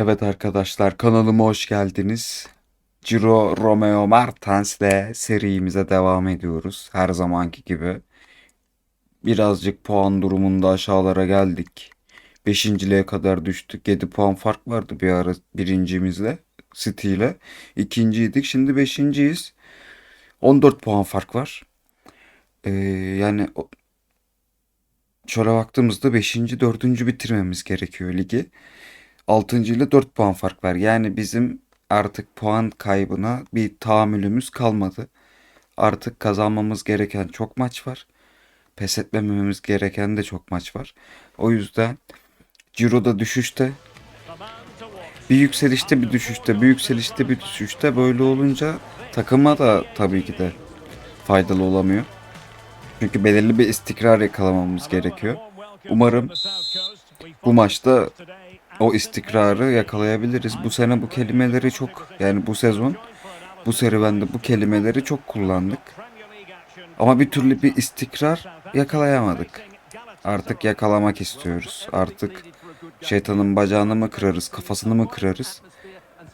Evet arkadaşlar kanalıma hoş geldiniz. Ciro Romeo Martens'le serimize devam ediyoruz. Her zamanki gibi. Birazcık puan durumunda aşağılara geldik. Beşinciliğe kadar düştük. 7 puan fark vardı bir ara birincimizle. City ile. İkinciydik. Şimdi beşinciyiz. 14 puan fark var. Ee, yani şöyle baktığımızda 5. 4. bitirmemiz gerekiyor ligi. 6. ile 4 puan fark var. Yani bizim artık puan kaybına bir tahammülümüz kalmadı. Artık kazanmamız gereken çok maç var. Pes etmememiz gereken de çok maç var. O yüzden Ciro'da düşüşte bir yükselişte bir düşüşte bir yükselişte bir düşüşte böyle olunca takıma da tabii ki de faydalı olamıyor. Çünkü belirli bir istikrar yakalamamız gerekiyor. Umarım bu maçta o istikrarı yakalayabiliriz. Bu sene bu kelimeleri çok yani bu sezon bu serüvende bu kelimeleri çok kullandık. Ama bir türlü bir istikrar yakalayamadık. Artık yakalamak istiyoruz. Artık şeytanın bacağını mı kırarız, kafasını mı kırarız?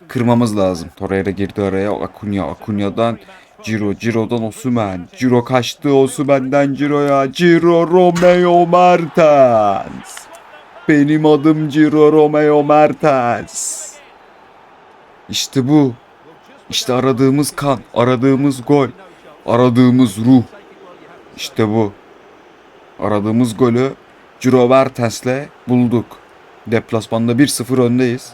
Kırmamız lazım. Torreira girdi araya. Acuna, Acuna'dan Ciro, Ciro'dan Osimhen. Ciro kaçtı Osimhen'den Ciro'ya. Ciro Romeo Mertens. Benim adım Ciro Romeo Mertens. İşte bu. İşte aradığımız kan, aradığımız gol, aradığımız ruh. İşte bu. Aradığımız golü Ciro Mertens'le bulduk. Deplasmanda 1-0 öndeyiz.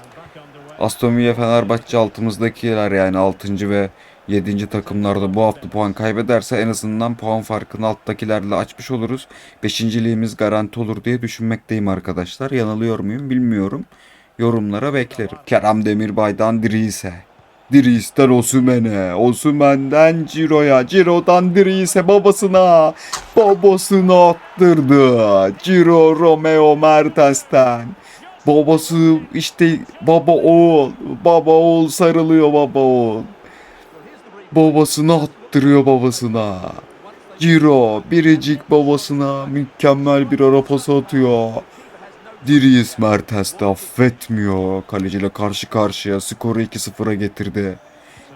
Aston Villa Fenerbahçe altımızdakiler yani 6. ve 7. takımlarda bu hafta puan kaybederse en azından puan farkını alttakilerle açmış oluruz. Beşinciliğimiz garanti olur diye düşünmekteyim arkadaşlar. Yanılıyor muyum bilmiyorum. Yorumlara beklerim. Kerem Demirbay'dan Drise. Drise'den Osimhen'e, Osimhen'den Ciro'ya, Ciro'dan Drise babasına, babasına attırdı. Ciro Romeo Mertens'ten. Babası işte baba oğul, baba oğul sarılıyor baba oğul. Babasına attırıyor babasına. Ciro biricik babasına mükemmel bir ara pası atıyor. Dries Mertens de affetmiyor. Kaleciyle karşı karşıya skoru 2-0'a getirdi.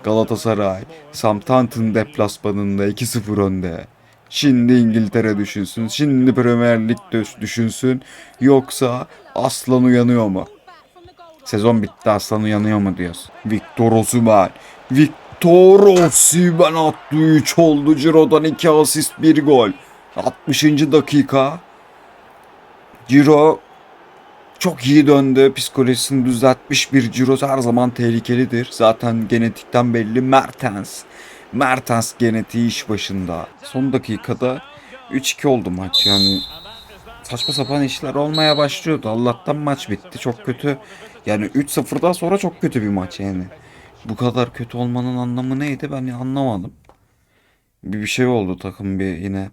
Galatasaray Southampton deplasmanında 2-0 önde. Şimdi İngiltere düşünsün, şimdi Premier Lig düş- düşünsün. Yoksa Aslan uyanıyor mu? Sezon bitti Aslan uyanıyor mu diyoruz. Victor Osimhen. Victor Osimhen attı 3 oldu. Ciro'dan 2 asist 1 gol. 60. dakika. Ciro çok iyi döndü. Psikolojisini düzeltmiş bir Ciro her zaman tehlikelidir. Zaten genetikten belli Mertens. Mertens genetiği iş başında. Son dakikada 3-2 oldu maç yani. Saçma sapan işler olmaya başlıyordu. Allah'tan maç bitti. Çok kötü. Yani 3-0'dan sonra çok kötü bir maç yani. Bu kadar kötü olmanın anlamı neydi ben anlamadım. Bir, bir şey oldu takım bir yine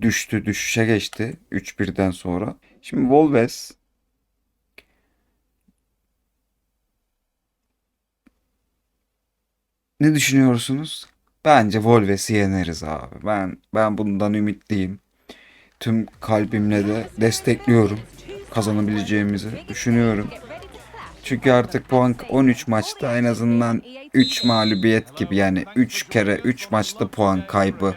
düştü düşüşe geçti 3-1'den sonra. Şimdi Wolves Ne düşünüyorsunuz? Bence Wolves'i yeneriz abi. Ben ben bundan ümitliyim. Tüm kalbimle de destekliyorum kazanabileceğimizi düşünüyorum. Çünkü artık puan 13 maçta en azından 3 mağlubiyet gibi yani 3 kere 3 maçta puan kaybı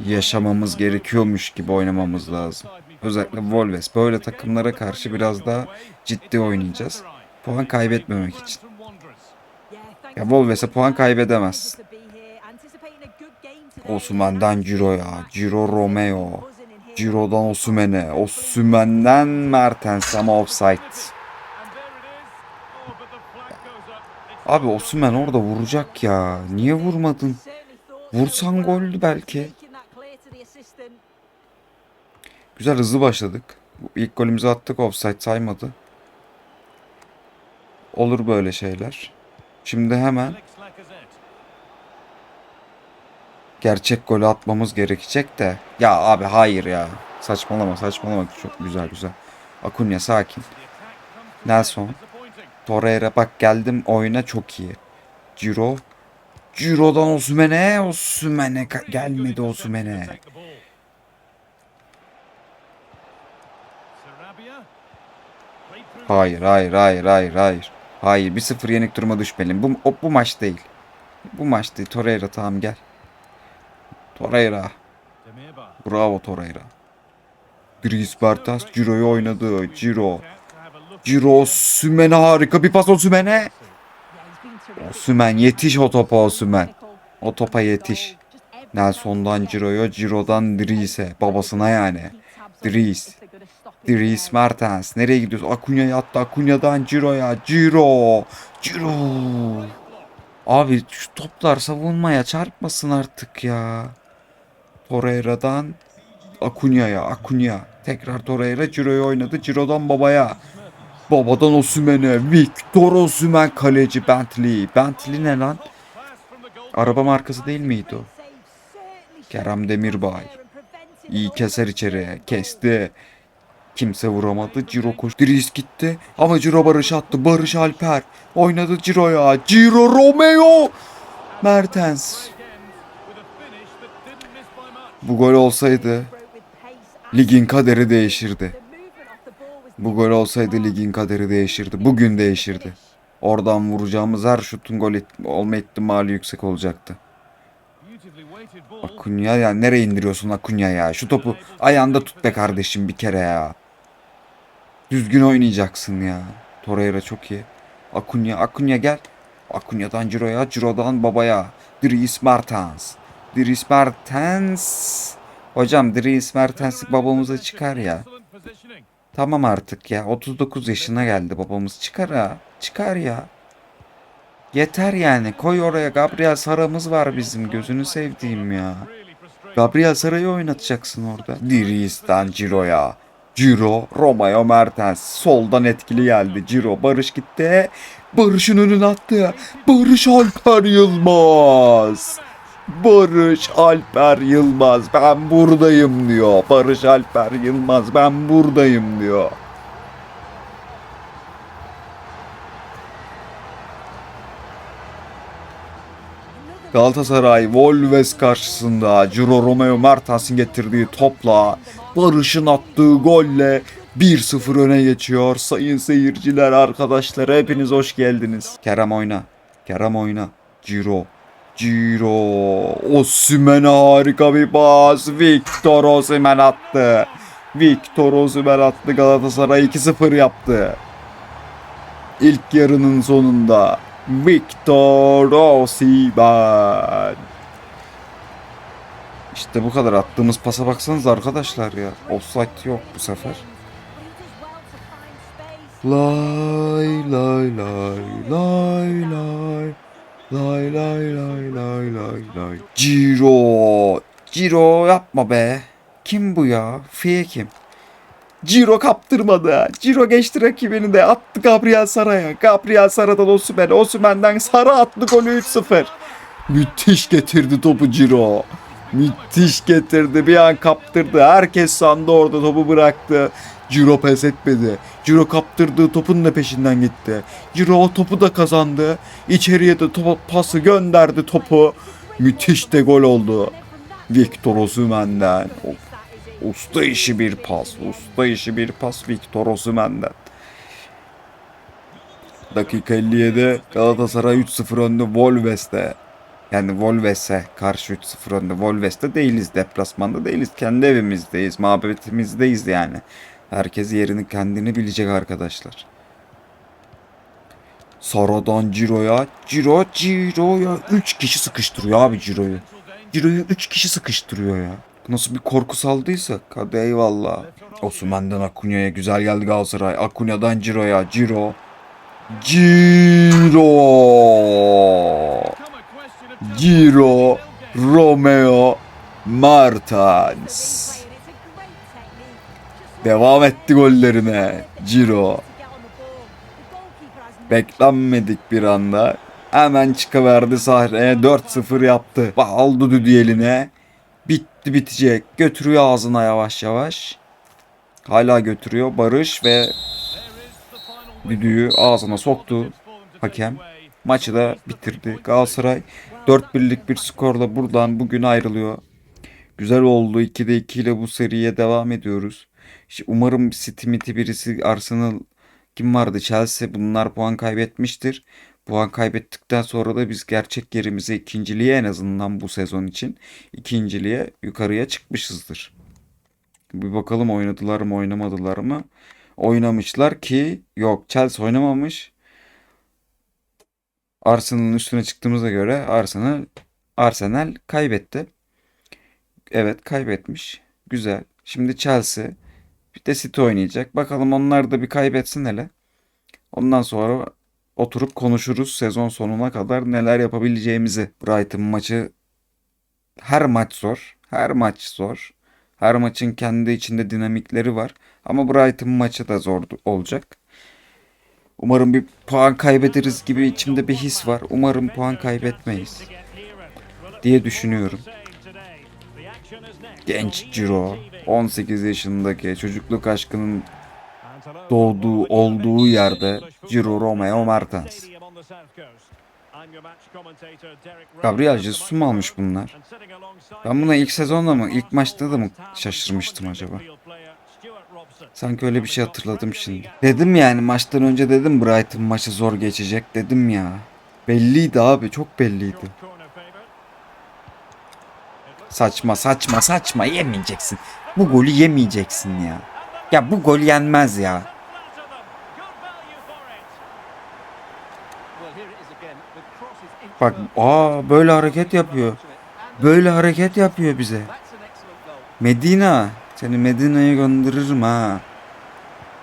yaşamamız gerekiyormuş gibi oynamamız lazım. Özellikle Wolves böyle takımlara karşı biraz daha ciddi oynayacağız. Puan kaybetmemek için. Ya Wolves'e puan kaybedemez. Osimhen'den Ciro'ya, Ciro Romeo, Ciro'dan Osimhen'e, Osimhen'den Mertens ama offside. Abi Osimhen orada vuracak ya. Niye vurmadın? Vursan goldü belki. Güzel hızlı başladık. İlk golümüzü attık offside saymadı. Olur böyle şeyler. Şimdi hemen gerçek golü atmamız gerekecek de. Ya abi hayır ya. Saçmalama saçmalama. Çok güzel güzel. Akunya sakin. Nelson. Torreira bak geldim oyuna çok iyi. Ciro. Ciro'dan. Osimhen'e ka- gelmedi Osimhen'e. Hayır hayır hayır hayır hayır. Hayır 1-0 yenik duruma düşmeliyim. Bu, o, bu maç değil. Bu maç değil. Torreira tamam gel. Torreira. Bravo Torreira. Dries Bertas Ciro'yu oynadı. Ciro. Ciro Sümen'e harika bir pas o Sümen'e. Osümen yetiş o topa Osümen. O topa yetiş. Nelson'dan Ciro'ya, Ciro'dan Dries'e. Babasına yani. Dries. Dries Mertens. Nereye gidiyorsun? Akunya'ya attı. Akunya'dan Ciro'ya. Ciro. Ciro. Abi şu toplar savunmaya çarpmasın artık ya. Torreira'dan Akunya'ya. Akunya. Tekrar Torreira Ciro'yu oynadı. Ciro'dan babaya. Babadan Osümen'e. Victor Osümen kaleci Bentley. Bentley ne lan? Araba markası değil miydi o? Kerem Demirbay. İyi keser içeriye. Kesti. Kimse vuramadı. Ciro koş. Dries gitti. Ama Ciro Barış attı. Barış Alper. Oynadı Ciro'ya. Ciro Romeo. Mertens. Bu gol olsaydı ligin kaderi değişirdi. Bu gol olsaydı ligin kaderi değişirdi. Bugün değişirdi. Oradan vuracağımız her şutun gol olma ihtimali yüksek olacaktı. Akunya ya nereye indiriyorsun Akunya ya? Şu topu ayağında tut be kardeşim bir kere ya. Düzgün oynayacaksın ya. Torreira çok iyi. Akunya, Akunya gel. Akunya'dan Ciro'ya, Ciro'dan babaya. Dries Mertens. Dries Mertens. Hocam Dries Mertens'i babamıza çıkar ya. Tamam artık ya. 39 yaşına geldi babamız. Çıkar ha. Çıkar ya. Yeter yani. Koy oraya. Gabriel Sara'mız var bizim. Gözünü sevdiğim ya. Gabriel Sara'yı oynatacaksın orada. Dries'ten Ciro'ya. Ciro, Romeo Mertens. Soldan etkili geldi. Ciro, Barış gitti. Barış'ın önüne attı. Barış Alper Yılmaz. Barış Alper Yılmaz ben buradayım diyor. Barış Alper Yılmaz ben buradayım diyor. Galatasaray Wolves karşısında Ciro Romeo Mertens'in getirdiği topla Barış'ın attığı golle 1-0 öne geçiyor. Sayın seyirciler, arkadaşlar hepiniz hoş geldiniz. Kerem oyna. Kerem oyna. Ciro. Ciro. Osimhen harika bir pas. Victor Osimhen attı. Victor Osimhen attı. Galatasaray 2-0 yaptı. İlk yarının sonunda Victor Osimhen. İşte bu kadar attığımız pasa baksanız arkadaşlar ya. Offside yok bu sefer. Lay lay lay lay lay lay lay lay lay lay lay. Ciro. Ciro yapma be. Kim bu ya? Fiye kim? Ciro kaptırmadı. Ciro geçti rakibini de attı Gabriel Sara'ya. Gabriel Sara'dan Osimhen. Osimhen'den Sara attı golü 3-0 Müthiş getirdi topu Ciro. Müthiş getirdi. Bir an kaptırdı. Herkes sandı orada topu bıraktı Ciro pes etmedi. Ciro kaptırdığı topun da peşinden gitti. Ciro o topu da kazandı. İçeriye de topa pası gönderdi topu. Müthiş de gol oldu. Victor Osimhen'den. Usta işi bir pas. Usta işi bir pas Victor Osimhen'den. Dakika 57 Galatasaray 3-0 önde Wolves'te. Yani Wolves'e karşı 3-0 önde. Wolves'te değiliz. Deplasmanda değiliz. Kendi evimizdeyiz. Mabedimizdeyiz yani. Herkes yerini kendini bilecek arkadaşlar. Sara'dan Ciro'ya. Ciro, Ciro'ya. 3 kişi sıkıştırıyor abi Ciro'yu. Ciro'yu 3 kişi sıkıştırıyor ya. Nasıl bir korku saldıysak. Hadi eyvallah. Osman'dan Akunya'ya güzel geldi Galatasaray. Akunya'dan Ciro'ya. Ciro. Ciro. Ciro. Romeo. Martins. Devam etti gollerine. Ciro. Beklenmedik bir anda. Hemen çıkıverdi sahneye 4-0 yaptı. Aldı düdüğü eline. Bitti bitecek. Götürüyor ağzına yavaş yavaş. Hala götürüyor Barış ve düdüğü ağzına soktu hakem. Maçı da bitirdi. Galatasaray 4-1'lik bir skorla buradan bugün ayrılıyor. Güzel oldu. 2'de 2 ile bu seriye devam ediyoruz. İşte umarım City miti birisi Arsenal Kim vardı? Chelsea. Bunlar puan kaybetmiştir. Puan kaybettikten sonra da biz gerçek yerimize ikinciliğe en azından bu sezon için ikinciliğe yukarıya çıkmışızdır. Bir bakalım oynadılar mı oynamadılar mı? Oynamışlar ki yok Chelsea oynamamış. Arsenal'ın üstüne çıktığımıza göre Arsenal Arsenal kaybetti. Evet kaybetmiş. Güzel. Şimdi Chelsea bir de City oynayacak. Bakalım onlar da bir kaybetsin hele. Ondan sonra oturup konuşuruz sezon sonuna kadar neler yapabileceğimizi. Brighton maçı her maç zor. Her maç zor. Her maçın kendi içinde dinamikleri var. Ama Brighton maçı da zor olacak. Umarım bir puan kaybederiz gibi içimde bir his var. Umarım puan kaybetmeyiz diye düşünüyorum. Genç Ciro, 18 yaşındaki çocukluk aşkının doğduğu, olduğu yerde Ciro Romeo Martins. Gabriel Jesus'u mu almış bunlar? Ben buna ilk sezonda mı, ilk maçta da mı şaşırmıştım acaba? Sanki öyle bir şey hatırladım şimdi. Dedim yani maçtan önce dedim Brighton maçı zor geçecek dedim ya. Belliydi abi çok belliydi. Saçma saçma saçma yemeyeceksin. Bu golü yemeyeceksin ya. Ya bu gol yenmez ya. Bak aa böyle hareket yapıyor. Böyle hareket yapıyor bize. Medina. Seni Medina'ya gönderirim ha.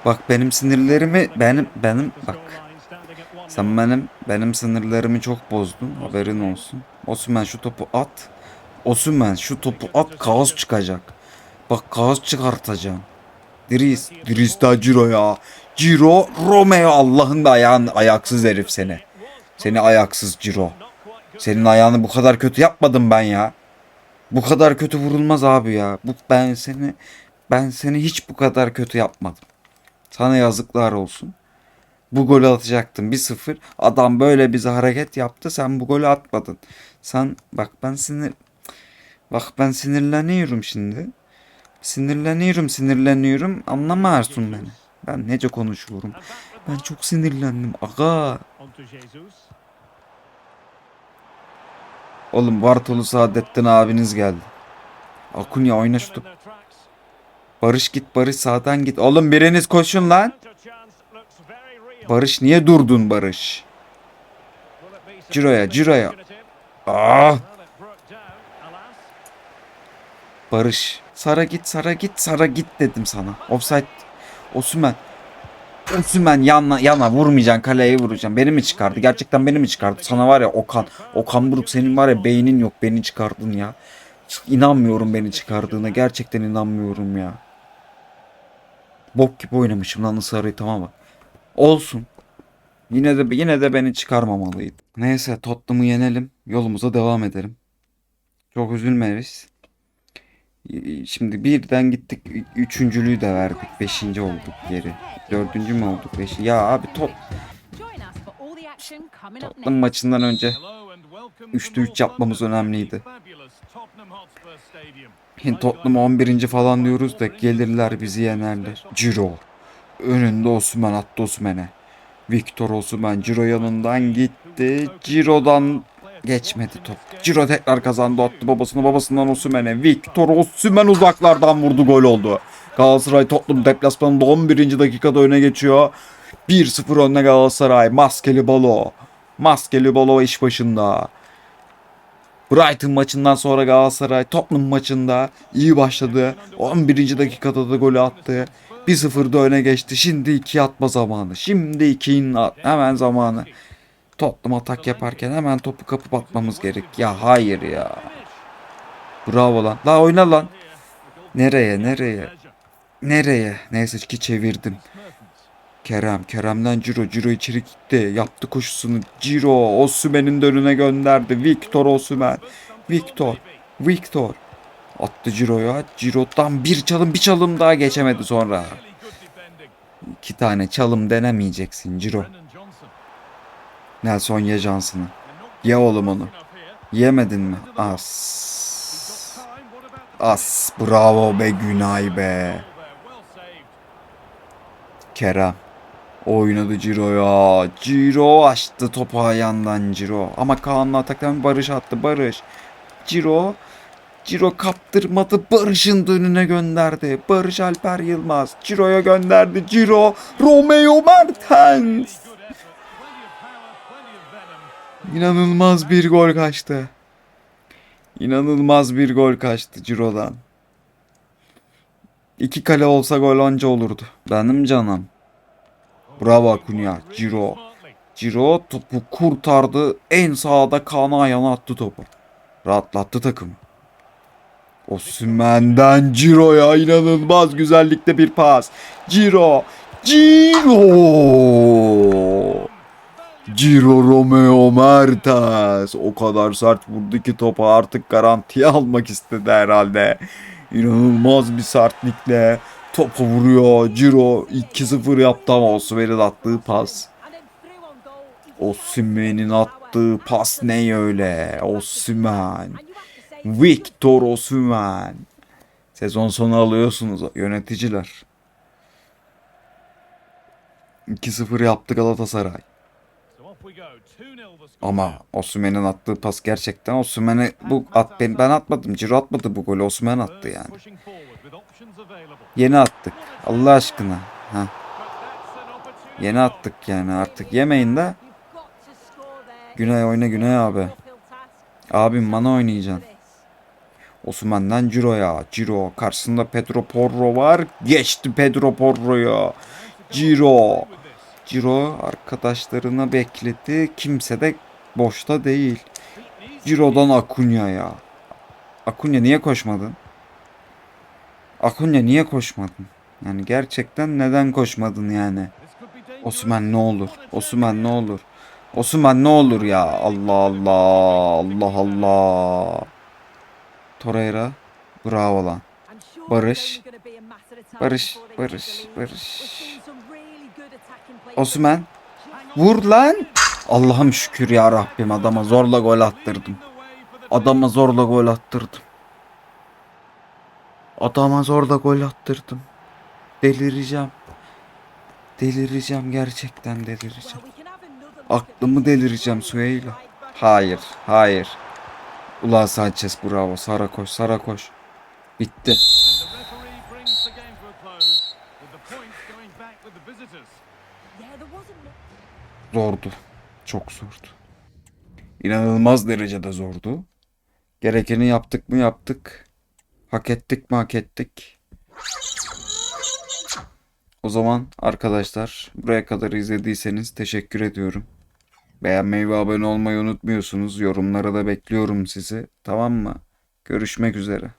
Bak benim sinirlerimi benim benim bak. Sen benim benim sinirlerimi çok bozdun. Haberin olsun. Osman şu topu at. Osman şu topu at kaos çıkacak. Bak kaos çıkartacağım. Dries, Dries da Ciro ya. Ciro Romeo Allah'ın da ayağın ayaksız herif seni. Seni ayaksız Ciro. Senin ayağını bu kadar kötü yapmadım ben ya. Bu kadar kötü vurulmaz abi ya. Bu ben seni ben seni hiç bu kadar kötü yapmadım. Sana yazıklar olsun. Bu golü atacaktın 1-0. Adam böyle bize hareket yaptı. Sen bu golü atmadın. Sen bak ben sinir Bak ben sinirleniyorum şimdi. Sinirleniyorum sinirleniyorum. Anlamıyorsun beni. Ben nece konuşuyorum. Ben çok sinirlendim. Aga. Oğlum Bartolu Saadettin abiniz geldi. Akunya oyna şu top. Barış git Barış sağdan git. Oğlum biriniz koşun lan. Barış niye durdun Barış? Ciro'ya Ciro'ya. Ah. Barış. Sara git Sara git Sara git dedim sana. Offside. Osman. Osman yana yana vurmayacaksın kaleye vuracaksın. Beni mi çıkardı? Gerçekten beni mi çıkardı? Sana var ya Okan. Okan Buruk senin var ya beynin yok. Beni çıkardın ya. İnanmıyorum beni çıkardığına. Gerçekten inanmıyorum ya. Bok gibi oynamışım lan Sarı'yı tamam bak. Olsun. Yine de yine de beni çıkarmamalıydı. Neyse Tottenham'ı yenelim. Yolumuza devam edelim. Çok üzülmeyiz. Şimdi birden gittik. Üçüncülüğü de verdik. Beşinci olduk geri. Dördüncü mü olduk? Beş. Ya abi top. Tottenham maçından önce 3'te 3 yapmamız önemliydi. Tottenham 11. falan diyoruz da gelirler bizi yenerler. Ciro. Önünde Osman attı Osman'e. Victor Osman Ciro yanından gitti. Ciro'dan geçmedi top. Ciro tekrar kazandı attı babasını babasından Osimhen'e. Victor Osimhen uzaklardan vurdu gol oldu. Galatasaray Tottenham deplasmanında 11. dakikada öne geçiyor. 1-0 önde Galatasaray. Maskeli Balo. Maskeli Balo iş başında. Brighton maçından sonra Galatasaray Tottenham maçında iyi başladı. 11. dakikada da golü attı. 1-0'da öne geçti. Şimdi 2 atma zamanı. Şimdi 2'nin hemen zamanı. Tottenham atak yaparken hemen topu kapıp atmamız gerek. Ya hayır ya. Bravo lan. La oyna lan. Nereye nereye? Nereye? Neyse ki çevirdim. Kerem. Kerem'den Ciro. Ciro içeri gitti. Yaptı koşusunu. Ciro. Osimhen'in de önüne gönderdi. Victor Osimhen. Victor. Victor. Attı Ciro'ya. Ciro'dan bir çalım bir çalım daha geçemedi sonra. İki tane çalım denemeyeceksin Ciro. Nelson ye Johnson'ı. Ye oğlum onu. Yemedin mi? As. As. Bravo be Günay be. Kerem. Oynadı Ciro ya. Ciro açtı topu ayağından Ciro. Ama Kaan'la ataktan Barış attı. Barış. Ciro. Ciro kaptırmadı. Barış'ın önüne gönderdi. Barış Alper Yılmaz. Ciro'ya gönderdi. Ciro. Romeo Mertens. İnanılmaz bir gol kaçtı. İnanılmaz bir gol kaçtı Ciro'dan. İki kale olsa gol anca olurdu. Benim canım. Bravo Akunya. Ciro. Ciro topu kurtardı. En sağda Kaan ayağına attı topu. Rahatlattı takımı. Osimhen'den Ciro'ya inanılmaz güzellikte bir pas. Ciro. Ciro. Ciro Romeo Mertens. O kadar sert vurdu ki topu artık garantiye almak istedi herhalde. İnanılmaz bir sertlikle topu vuruyor. Ciro 2-0 yaptı ama Osimhen'in attığı pas. Osimhen'in attığı pas ne öyle? Osimhen. Victor Osimhen. Sezon sonu alıyorsunuz yöneticiler. 2-0 yaptı Galatasaray. Ama Osimhen'in attığı pas gerçekten Osimhen'e bu at ben, ben atmadım. Ciro atmadı bu golü. Osimhen attı yani. Yeni attık. Allah aşkına. Ha. Yeni attık yani artık. Yemeyin de. Güney oyna Güney abi. Abim bana oynayacaksın. Osman'dan Ciro'ya. Ciro. Karşısında Pedro Porro var. Geçti Pedro Porro'yu. Ciro. Ciro arkadaşlarını bekledi. Kimse de boşta değil. Ciro'dan Akunya'ya. Akunya niye koşmadın? Akunya niye koşmadın? Yani gerçekten neden koşmadın yani? Osman ne olur? Osman ne olur? Osman ne olur ya? Allah Allah. Allah Allah. Torreira. Bravo lan. Barış. Barış, Barış, Barış. Osman. Vur lan. Allah'ım şükür ya Rabbim adama zorla gol attırdım. Adama zorla gol attırdım. Adama zorla gol attırdım. Delireceğim. Delireceğim gerçekten delireceğim. Aklımı delireceğim Süheyla. Hayır, hayır. Ulan Sanchez bravo. Sara koş, Sara koş. Bitti. Zordu. Çok zordu. İnanılmaz derecede zordu. Gerekeni yaptık mı yaptık. Hak ettik mi hak ettik. O zaman arkadaşlar buraya kadar izlediyseniz teşekkür ediyorum. Beğenmeyi ve abone olmayı unutmuyorsunuz. Yorumlara da bekliyorum sizi. Tamam mı? Görüşmek üzere.